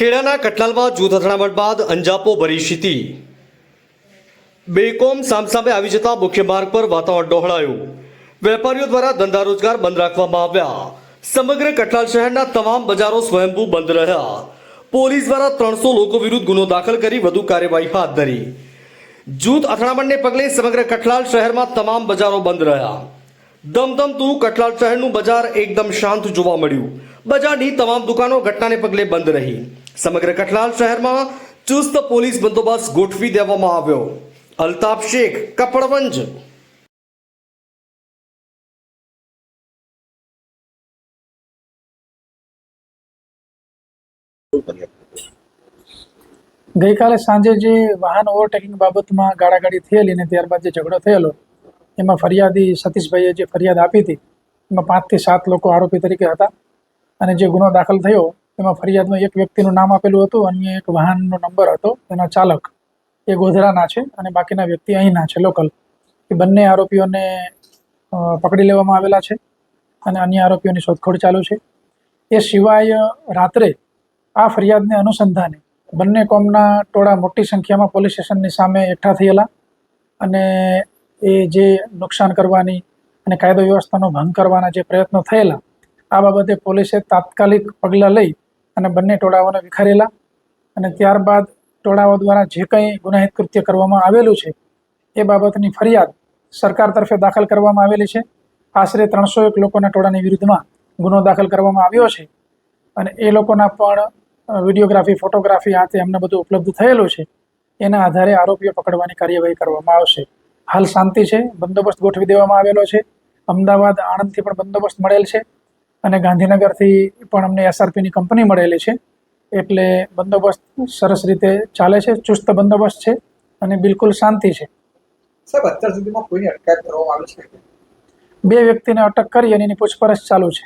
ખેડાના કટલાલમાં જૂથ અથડામણ બાદ અંજાપો ભરી સ્થિતિ બેકોમ સામસામે આવી જતા મુખ્ય માર્ગ પર વાતાવરણ ડહોળાયું. વેપારીઓ દ્વારા ધંધા રોજગાર બંધ રાખવામાં આવ્યા. સમગ્ર કટલાલ શહેરના તમામ બજારો સ્વયંભૂ બંધ રહ્યા. પોલીસ દ્વારા ત્રણસો લોકો વિરુદ્ધ ગુનો દાખલ કરી વધુ કાર્યવાહી હાથ ધરી. જૂથ અથડામણને પગલે સમગ્ર કટલાલ શહેરમાં તમામ બજારો બંધ રહ્યા. ધમધમતું કટલાલ શહેરનું બજાર એકદમ શાંત જોવા મળ્યું. બજારની તમામ દુકાનો ઘટનાને પગલે બંધ રહી. સમગ્ર કઠલાલ શહેરમાં ચુસ્ત પોલીસ બંદોબસ્ત ગોઠવી દેવામાં આવ્યો. અલ્તાફ શેખ, કપડવંજ. ગઈકાલે સાંજે જે વાહન ઓવરટેકિંગ બાબતમાં ગાળાગાડી થયેલી અને ત્યારબાદ જે ઝઘડો થયેલો, એમાં ફરિયાદી સતીશભાઈએ જે ફરિયાદ આપી હતી, એમાં પાંચથી સાત લોકો આરોપી તરીકે હતા અને જે ગુનો દાખલ થયો એમાં ફરિયાદમાં એક વ્યક્તિનું નામ આપેલું હતું અને એક વાહનનો નંબર હતો, એના ચાલક. એ ગોધરાના છે અને બાકીના વ્યક્તિ અહીંના છે, લોકલ. એ બંને આરોપીઓને પકડી લેવામાં આવેલા છે અને અન્ય આરોપીઓની શોધખોળ ચાલુ છે. એ સિવાય રાત્રે આ ફરિયાદને અનુસંધાને બંને કોમના ટોળા મોટી સંખ્યામાં પોલીસ સ્ટેશનની સામે એકઠા થયેલા અને એ જે નુકસાન કરવાની અને કાયદો વ્યવસ્થાનો ભંગ કરવાના જે પ્રયત્નો થયેલા, આ બાબતે પોલીસે તાત્કાલિક પગલાં લઈ અને બંને ટોળાઓને વિખારેલા. અને ત્યારબાદ ટોળાઓ દ્વારા જે કંઈ ગુનાહિત કૃત્ય કરવામાં આવેલું છે, એ બાબતની ફરિયાદ સરકાર તરફે દાખલ કરવામાં આવેલી છે. આશરે ત્રણસો એક લોકોના ટોળાની વિરુદ્ધમાં ગુનો દાખલ કરવામાં આવ્યો છે. અને એ લોકોના પણ વિડીયોગ્રાફી, ફોટોગ્રાફી આ તે અમને બધું ઉપલબ્ધ થયેલું છે. એના આધારે આરોપીઓ પકડવાની કાર્યવાહી કરવામાં આવશે. હાલ શાંતિ છે, બંદોબસ્ત ગોઠવી દેવામાં આવેલો છે. અમદાવાદ આણંદથી પણ બંદોબસ્ત મળેલ છે. અને ગાંધીનગરથી પણ અમને એસઆરપીની કંપની મળેલી છે. એટલે બંદોબસ્ત સરસ રીતે ચાલે છે ચુસ્ત બંદોબસ્ત છે અને બિલકુલ શાંતિ છે. સાહેબ અત્યાર સુધીમાં કોઈની અટકાયત કરવામાં આવી છે બે વ્યક્તિને અટક કરી અને એની પૂછપરછ ચાલુ છે.